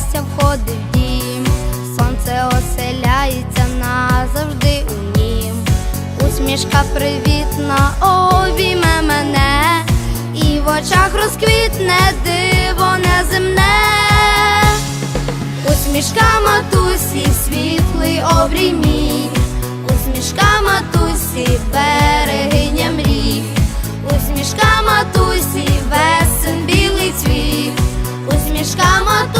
Щастя, входить в дім, сонце оселяється назавжди у нім. Усмішка привітна обійме мене, і в очах розквітне диво неземне. Усмішка матусі, світлий обрій мій, усмішка матусі, берегиня мрій, усмішка матусі, весен білий цвіт, усмішка матусі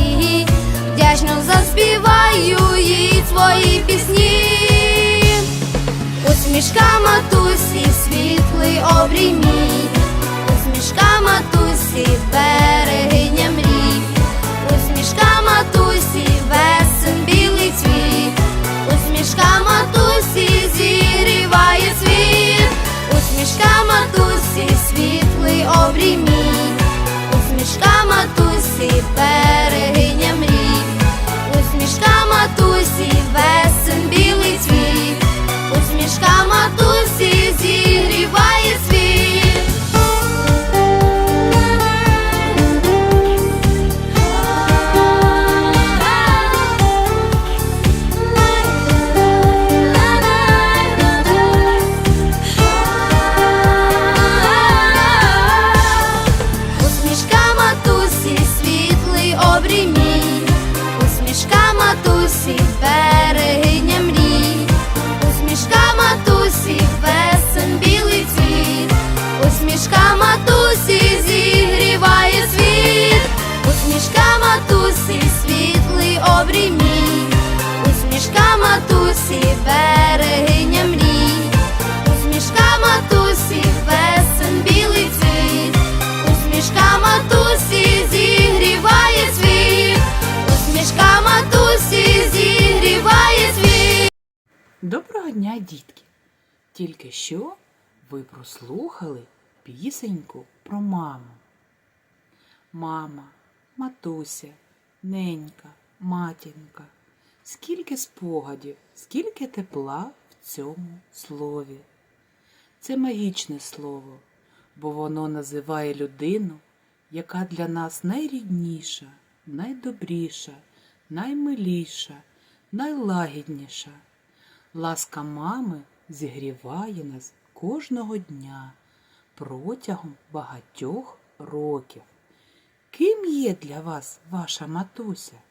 Заспіваю їй свої пісні. Усмішка матусі, світлий обрій мій, усмішка матусі, берегиня мрій, матусі, берегиня мрій, усмішка матусі, весен білий цвіт, усмішка матусі зігріває світ, усмішка матусі, світлий обрій мій, усмішка матусі, берегиня мрій, усмішка матусі, весен білий цвіт. Усмішка матусі Доброго дня, дітки! Тільки що ви прослухали пісеньку про маму. Мама, матуся, ненька, матінка. Скільки спогадів, скільки тепла в цьому слові. Це магічне слово, бо воно називає людину, яка для нас найрідніша, найдобріша, наймиліша, найлагідніша. Ласка мами зігріває нас кожного дня протягом багатьох років. Ким є для вас ваша матуся?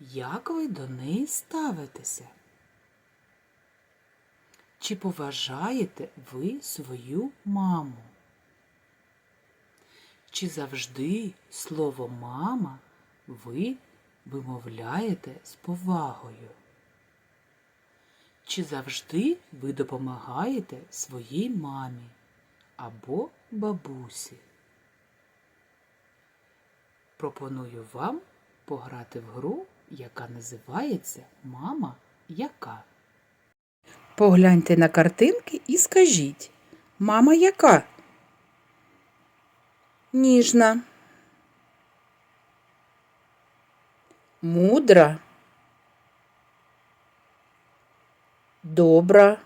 Як ви до неї ставитеся? Чи поважаєте ви свою маму? Чи завжди слово мама ви вимовляєте з повагою? Чи завжди ви допомагаєте своїй мамі або бабусі? Пропоную вам пограти в гру, яка називається Мама яка. Погляньте на картинки і скажіть, мама яка? Ніжна. Мудра. Добра.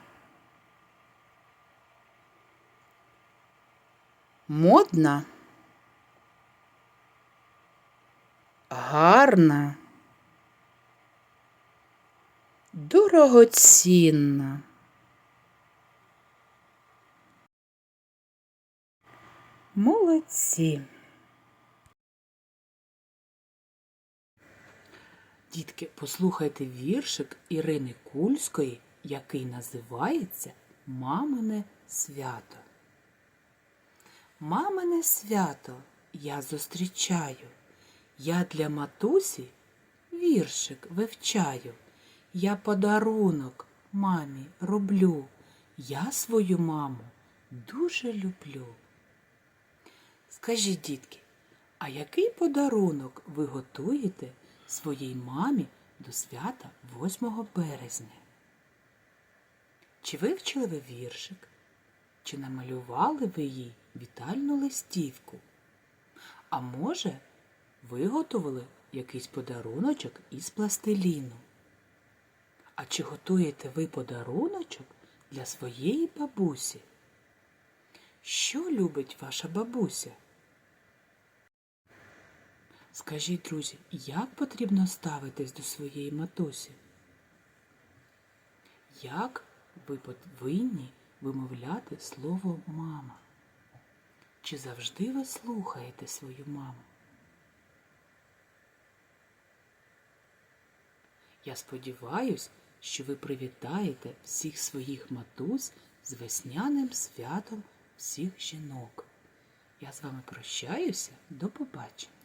Модна. Гарна. Дорогоцінна. Молодці. Дітки, послухайте віршик Ірини Кульської, який називається Мамине свято. Мамине свято я зустрічаю. Я для матусі віршик вивчаю. Я подарунок мамі роблю. Я свою маму дуже люблю. Скажіть, дітки, а який подарунок ви готуєте своїй мамі до свята 8 березня? Чи вивчили ви віршик? Чи намалювали ви їй вітальну листівку? А може, виготовили якийсь подаруночок із пластиліну? А чи готуєте ви подаруночок для своєї бабусі? Що любить ваша бабуся? Скажіть, друзі, як потрібно ставитись до своєї матусі? Як ви повинні вимовляти слово мама? Чи завжди ви слухаєте свою маму? Я сподіваюсь, що ви привітаєте всіх своїх матусь з весняним святом всіх жінок. Я з вами прощаюся. До побачення.